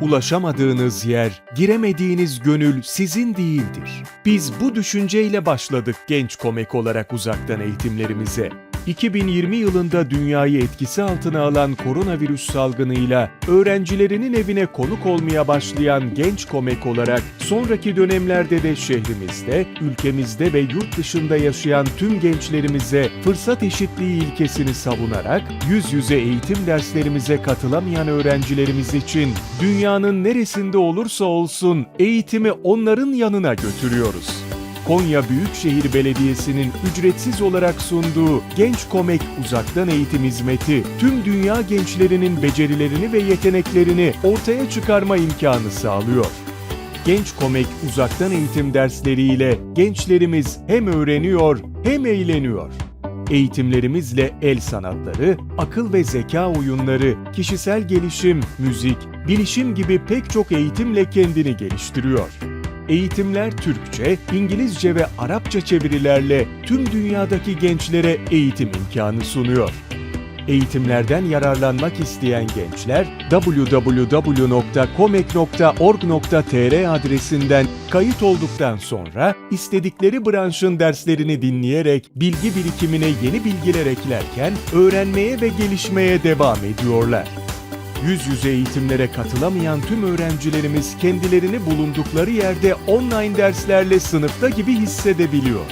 Ulaşamadığınız yer, giremediğiniz gönül sizin değildir. Biz bu düşünceyle başladık genç komek olarak uzaktan eğitimlerimize. 2020 yılında dünyayı etkisi altına alan koronavirüs salgınıyla öğrencilerinin evine konuk olmaya başlayan genç komek olarak sonraki dönemlerde de şehrimizde, ülkemizde ve yurt dışında yaşayan tüm gençlerimize fırsat eşitliği ilkesini savunarak yüz yüze eğitim derslerimize katılamayan öğrencilerimiz için dünyanın neresinde olursa olsun eğitimi onların yanına götürüyoruz. Konya Büyükşehir Belediyesi'nin ücretsiz olarak sunduğu Genç Komek Uzaktan Eğitim Hizmeti, tüm dünya gençlerinin becerilerini ve yeteneklerini ortaya çıkarma imkanı sağlıyor. Genç Komek uzaktan eğitim dersleriyle gençlerimiz hem öğreniyor hem eğleniyor. Eğitimlerimizle el sanatları, akıl ve zeka oyunları, kişisel gelişim, müzik, bilişim gibi pek çok eğitimle kendini geliştiriyor. Eğitimler Türkçe, İngilizce ve Arapça çevirilerle tüm dünyadaki gençlere eğitim imkanı sunuyor. Eğitimlerden yararlanmak isteyen gençler www.comek.org.tr adresinden kayıt olduktan sonra istedikleri branşın derslerini dinleyerek bilgi birikimine yeni bilgiler eklerken öğrenmeye ve gelişmeye devam ediyorlar. Yüz yüze eğitimlere katılamayan tüm öğrencilerimiz kendilerini bulundukları yerde online derslerle sınıfta gibi hissedebiliyor.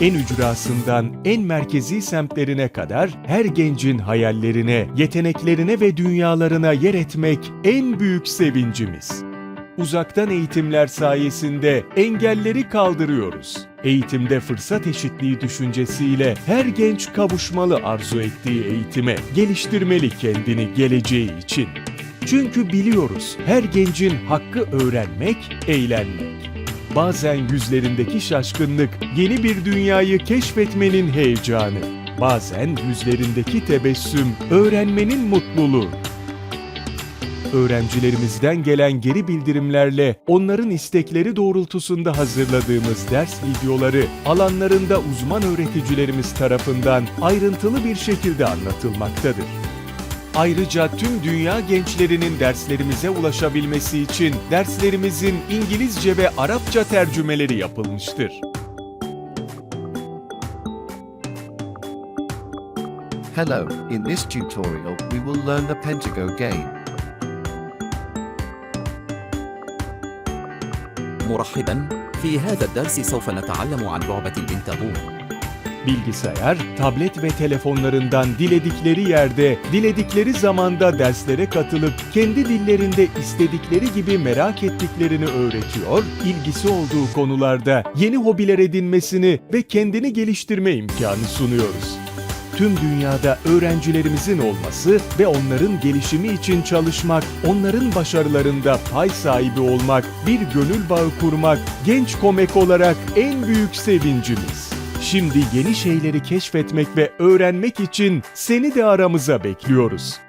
En ücrasından en merkezi semtlerine kadar her gencin hayallerine, yeteneklerine ve dünyalarına yer etmek en büyük sevincimiz. Uzaktan eğitimler sayesinde engelleri kaldırıyoruz. Eğitimde fırsat eşitliği düşüncesiyle her genç kavuşmalı arzu ettiği eğitime, geliştirmeli kendini geleceği için. Çünkü biliyoruz her gencin hakkı öğrenmek, eğlenmek. Bazen yüzlerindeki şaşkınlık yeni bir dünyayı keşfetmenin heyecanı. Bazen yüzlerindeki tebessüm öğrenmenin mutluluğu. Öğrencilerimizden gelen geri bildirimlerle onların istekleri doğrultusunda hazırladığımız ders videoları alanlarında uzman öğreticilerimiz tarafından ayrıntılı bir şekilde anlatılmaktadır. Ayrıca tüm dünya gençlerinin derslerimize ulaşabilmesi için derslerimizin İngilizce ve Arapça tercümeleri yapılmıştır. Hello, in this tutorial we will learn the Pentago game. مرحبا في هذا الدرس سوف نتعلم عن لعبة البنتاغون Bilgisayar, tablet ve telefonlarından diledikleri yerde, diledikleri zamanda derslere katılıp kendi dillerinde istedikleri gibi merak ettiklerini öğretiyor, ilgisi olduğu konularda yeni hobiler edinmesini ve kendini geliştirme imkanı sunuyoruz. Tüm dünyada öğrencilerimizin olması ve onların gelişimi için çalışmak, onların başarılarında pay sahibi olmak, bir gönül bağı kurmak genç komek olarak en büyük sevincimiz. Şimdi yeni şeyleri keşfetmek ve öğrenmek için seni de aramıza bekliyoruz.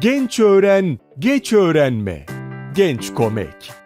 Genç öğren, geç öğrenme. Genç komek.